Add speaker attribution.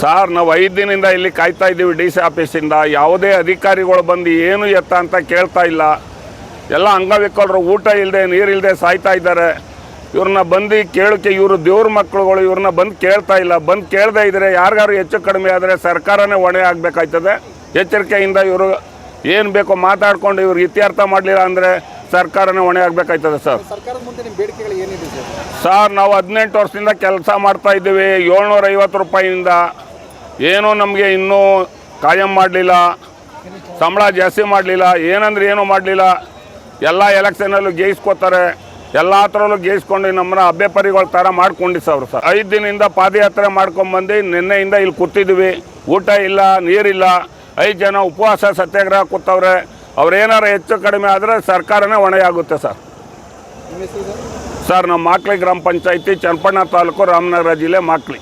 Speaker 1: Sir ನಾವು ಐದು ದಿನದಿಂದ ಇಲ್ಲಿ ಕಾಯ್ತಾ ಇದ್ದೀವಿ ಡಿ ಸಿ ಆಫೀಸಿಂದ. ಯಾವುದೇ ಅಧಿಕಾರಿಗಳು ಬಂದು ಏನು ಎತ್ತ ಅಂತ ಕೇಳ್ತಾ ಇಲ್ಲ. ಎಲ್ಲ ಅಂಗವಿಕಲರು ಊಟ ಇಲ್ಲದೆ ನೀರಿಲ್ಲದೆ ಸಾಯ್ತಾ ಇದ್ದಾರೆ. ಇವ್ರನ್ನ ಬಂದು ಕೇಳೋಕ್ಕೆ ಇವರು ದೇವ್ರ ಮಕ್ಕಳುಗಳು ಇವ್ರನ್ನ ಬಂದು ಕೇಳ್ತಾ ಇಲ್ಲ. ಬಂದು ಕೇಳದೇ ಇದ್ದರೆ ಯಾರಿಗಾರು ಹೆಚ್ಚು ಕಡಿಮೆ ಆದರೆ ಸರ್ಕಾರನೇ ಹೊಣೆ ಆಗಬೇಕಾಯ್ತದೆ. ಎಚ್ಚರಿಕೆಯಿಂದ ಇವರು ಏನು ಬೇಕೋ ಮಾತಾಡ್ಕೊಂಡು ಇವ್ರಿಗೆ ಇತ್ಯರ್ಥ ಮಾಡಲಿಲ್ಲ ಅಂದರೆ ಸರ್ಕಾರನೇ ಹೊಣೆ ಆಗಬೇಕಾಯ್ತದೆ ಸರ್.
Speaker 2: ಸರ್?
Speaker 1: ಸರ್ ನಾವು ಹದಿನೆಂಟು ವರ್ಷದಿಂದ ಕೆಲಸ ಮಾಡ್ತಾ ಇದ್ದೀವಿ. ಏಳ್ನೂರ ಐವತ್ತು ರೂಪಾಯಿಯಿಂದ ಏನೂ ನಮಗೆ ಇನ್ನೂ ಕಾಯಂ ಮಾಡಲಿಲ್ಲ, ಸಂಬಳ ಜಾಸ್ತಿ ಮಾಡಲಿಲ್ಲ, ಏನಂದ್ರೆ ಏನೂ ಮಾಡಲಿಲ್ಲ. ಎಲ್ಲ ಎಲೆಕ್ಷನಲ್ಲೂ ಜಯಿಸ್ಕೋತಾರೆ ಎಲ್ಲ ಹತ್ರಲ್ಲೂ ಗೇಯಿಸ್ಕೊಂಡು ನಮ್ಮನ್ನ ಅಭ್ಯಪರಿಗಳ ಪರಿಗಳ ಥರ ಮಾಡ್ಕೊಂಡು ಸರ್. ಸರ್ ಐದು ದಿನದಿಂದ ಪಾದಯಾತ್ರೆ ಮಾಡ್ಕೊಂಬಂದು ನಿನ್ನೆಯಿಂದ ಇಲ್ಲಿ ಕೂತಿದ್ವಿ. ಊಟ ಇಲ್ಲ, ನೀರಿಲ್ಲ, ಐದು ಜನ ಉಪವಾಸ ಸತ್ಯಾಗ್ರಹ ಕೂತವ್ರೆ. ಅವ್ರೇನಾರು ಹೆಚ್ಚು ಕಡಿಮೆ ಆದರೆ ಸರ್ಕಾರನೇ ಹೊಣೆ
Speaker 2: ಸರ್.
Speaker 1: ಸರ್, ನಮ್ಮ ಮಾಕ್ಲಿ ಗ್ರಾಮ ಪಂಚಾಯಿತಿ ಚನ್ನಪಣ್ಣ ತಾಲೂಕು ರಾಮನಗರ ಜಿಲ್ಲೆ ಮಾಕ್ಲಿ.